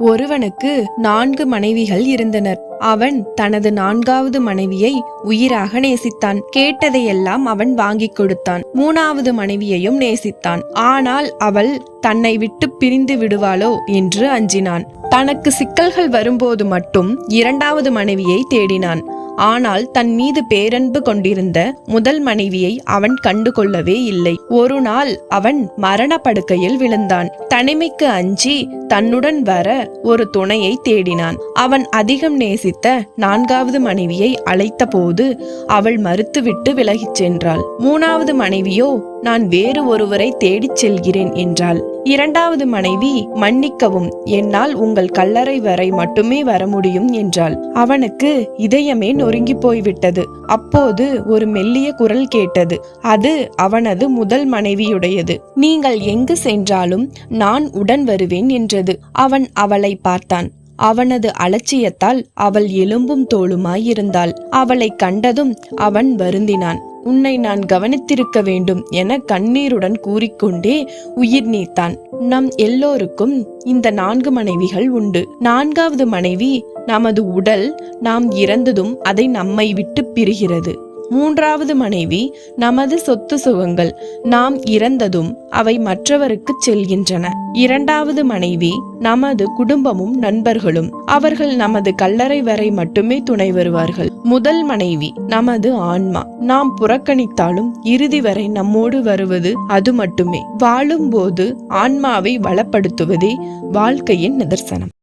ஒருவனுக்கு நான்கு மனைவிகள் இருந்தனர். அவன் தனது நான்காவது மனைவியை உயிராக நேசித்தான். கேட்டதையெல்லாம் அவன் வாங்கிக் கொடுத்தான். மூணாவது மனைவியையும் நேசித்தான். ஆனால் அவள் தன்னை விட்டு பிரிந்து விடுவாளோ என்று அஞ்சினான். தனக்கு சிக்கல்கள் வரும்போது மட்டும் இரண்டாவது மனைவியை தேடினான். ஆனால் தன் மீது பேரன்பு கொண்டிருந்த முதல் மனைவியை அவன் கண்டு கொள்ளவே இல்லை. ஒரு நாள் அவன் மரண படுக்கையில் விழுந்தான். தனிமைக்கு அஞ்சி தன்னுடன் வர ஒரு துணையை தேடினான். அவன் அதிகம் நேசித்த நான்காவது மனைவியை அழைத்தபோது அவள் மறுத்துவிட்டு விலகிச் சென்றாள். மூணாவது மனைவியோ நான் வேறு ஒருவரை தேடிச் செல்கிறேன் என்றாள். இரண்டாவது மனைவி மன்னிக்கவும் என்னால் உங்கள் கல்லறை வரை மட்டுமே வர முடியும் என்றாள். அவனுக்கு இதயமே நொறுங்கி போய்விட்டது. அப்போது ஒரு மெல்லிய குரல் கேட்டது. அது அவனது முதல் மனைவியுடையது. நீங்கள் எங்கு சென்றாலும் நான் உடன் வருவேன் என்றது. அவன் அவளை பார்த்தான். அவனது அலட்சியத்தால் அவள் எலும்பும் தோளுமாயிருந்தாள் அவளை கண்டதும் அவன் வருந்தினான். உன்னை நான் கவனித்திருக்க வேண்டும் என கண்ணீருடன் கூறிக்கொண்டே உயிர் நீத்தான். நம் எல்லோருக்கும் இந்த நான்கு மனைவிகள் உண்டு. நான்காவது மனைவி நமது உடல் நாம் இறந்ததும் அதை நம்மை விட்டு பிரிகிறது. மூன்றாவது மனைவி நமது சொத்து சுகங்கள் நாம் இறந்ததும் அவை மற்றவருக்கு செல்கின்றன. இரண்டாவது மனைவி நமது குடும்பமும் நண்பர்களும் அவர்கள் நமது கல்லறை வரை மட்டுமே துணை வருவார்கள். முதல் மனைவி நமது ஆன்மா நாம் புறக்கணித்தாலும் இறுதி வரை நம்மோடு வருவது அது மட்டுமே. வாழும்போது ஆன்மாவை வளப்படுத்துவதே வாழ்க்கையின் நிதர்சனம்.